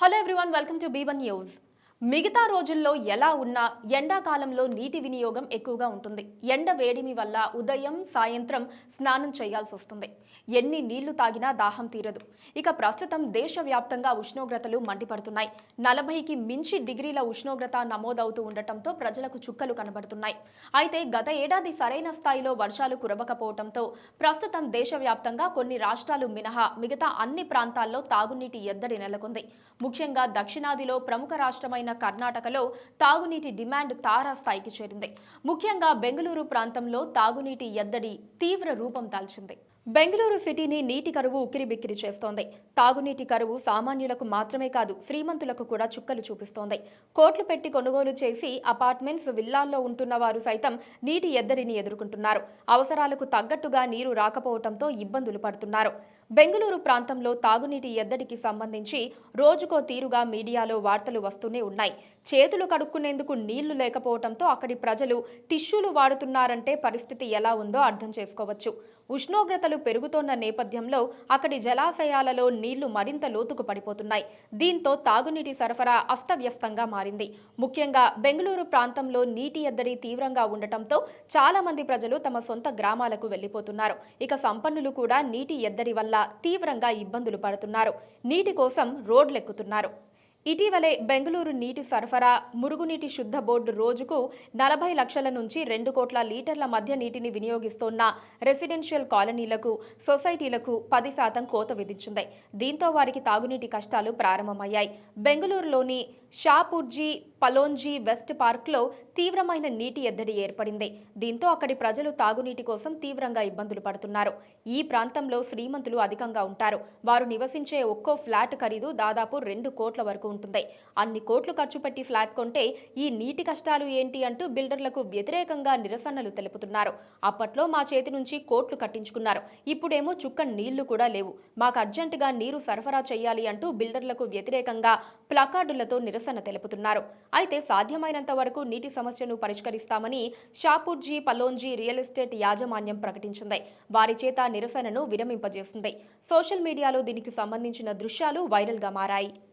Hello everyone, welcome to B1 News. మిగతా రోజుల్లో ఎలా ఉన్నా ఎండాకాలంలో నీటి వినియోగం ఎక్కువగా ఉంటుంది. ఎండ వేడిమి వల్ల ఉదయం సాయంత్రం స్నానం చేయాల్సి వస్తుంది. ఎన్ని నీళ్ళు తాగినా దాహం తీరదు. ఇక ప్రస్తుతం దేశవ్యాప్తంగా ఉష్ణోగ్రతలు మండిపడుతున్నాయి. నలభైకి మించి డిగ్రీల ఉష్ణోగ్రత నమోదవుతూ ఉండటంతో ప్రజలకు చుక్కలు కనబడుతున్నాయి. అయితే గత ఏడాది సరైన స్థాయిలో వర్షాలు కురవకపోవడంతో ప్రస్తుతం దేశవ్యాప్తంగా కొన్ని రాష్ట్రాలు మినహా మిగతా అన్ని ప్రాంతాల్లో తాగునీటి ఎద్దడి నెలకొంది. ముఖ్యంగా దక్షిణాదిలో ప్రముఖ రాష్ట్రమైన కర్ణాటకలో తాగునీటి డిమాండ్ తారాస్థాయికి చేరింది. ముఖ్యంగా బెంగళూరు ప్రాంతంలో తాగునీటి ఎద్దడి తీవ్ర రూపం దాల్చింది. బెంగళూరు సిటీని నీటి కరువు ఉక్కిరిబిక్కిరి చేస్తోంది. తాగునీటి కరువు సామాన్యులకు మాత్రమే కాదు శ్రీమంతులకు కూడా చుక్కలు చూపిస్తోంది. కోట్లు పెట్టి కొనుగోలు చేసి అపార్ట్మెంట్స్ విల్లాల్లో ఉంటున్న వారు సైతం నీటి ఎద్దడిని ఎదుర్కొంటున్నారు. అవసరాలకు తగ్గట్టుగా నీరు రాకపోవడంతో ఇబ్బందులు పడుతున్నారు. బెంగళూరు ప్రాంతంలో తాగునీటి ఎద్దడికి సంబంధించి రోజుకో తీరుగా మీడియాలో వార్తలు వస్తూనే ఉన్నాయి. చేతులు కడుక్కునేందుకు నీళ్ళు లేకపోవడంతో అక్కడి ప్రజలు టిష్యూలు వాడుతున్నారంటే పరిస్థితి ఎలా ఉందో అర్థం చేసుకోవచ్చు. ఉష్ణోగ్రతలు పెరుగుతోన్న నేపథ్యంలో అక్కడి జలాశయాలలో నీళ్ళు మరింత లోతుకు పడిపోతున్నాయి. దీంతో తాగునీటి సరఫరా అస్తవ్యస్తంగా మారింది. ముఖ్యంగా బెంగళూరు ప్రాంతంలో నీటి ఎద్దడి తీవ్రంగా ఉండటంతో చాలా మంది ప్రజలు తమ సొంత గ్రామాలకు వెళ్ళిపోతున్నారు ఇక సంపన్నులు కూడా నీటి ఎద్దడి వల్ల తీవ్రంగా ఇబ్బందులు పడుతున్నారు. నీటి కోసం రోడ్లెక్కుతున్నారు. ఇటీవలే బెంగళూరు నీటి సరఫరా మురుగునీటి శుద్ధ బోర్డు రోజుకు నలభై లక్షల నుంచి రెండు కోట్ల లీటర్ల మధ్య నీటిని వినియోగిస్తోన్న రెసిడెన్షియల్ కాలనీలకు సొసైటీలకు పది శాతం కోత విధించింది. దీంతో వారికి తాగునీటి కష్టాలు ప్రారంభమయ్యాయి. బెంగళూరులోని షాపూర్జీ పలోంజీ వెస్ట్ పార్క్లో తీవ్రమైన నీటి ఎద్దడి ఏర్పడింది. దీంతో అక్కడి ప్రజలు తాగునీటి కోసం తీవ్రంగా ఇబ్బందులు పడుతున్నారు. ఈ ప్రాంతంలో శ్రీమంతులు అధికంగా ఉంటారు. వారు నివసించే ఒక్కో ఫ్లాట్ ఖరీదు దాదాపు రెండు కోట్ల వరకు ఉంటుంది. అన్ని కోట్లు ఖర్చు పెట్టి ఫ్లాట్ కొంటే ఈ నీటి కష్టాలు ఏంటి అంటూ బిల్డర్లకు వ్యతిరేకంగా నిరసనలు తెలుపుతున్నారు. అప్పట్లో మా చేతి నుంచి కోట్లు కట్టించుకున్నారు. ఇప్పుడేమో చుక్క నీళ్ళు కూడా లేవు. మాకు అర్జెంటుగా నీరు సరఫరా చేయాలి అంటూ బిల్డర్లకు వ్యతిరేకంగా ప్లకార్డులతో నిరసన తెలుపుతున్నారు. అయితే సాధ్యమైనంత వరకు నీటి సమస్యను పరిష్కరిస్తామని షాపూర్జీ పలోంజీ రియల్ ఎస్టేట్ యాజమాన్యం ప్రకటించింది. వారి చేత నిరసనను విరమింపజేసింది. సోషల్ మీడియాలో దీనికి సంబంధించిన దృశ్యాలు వైరల్గా మారాయి.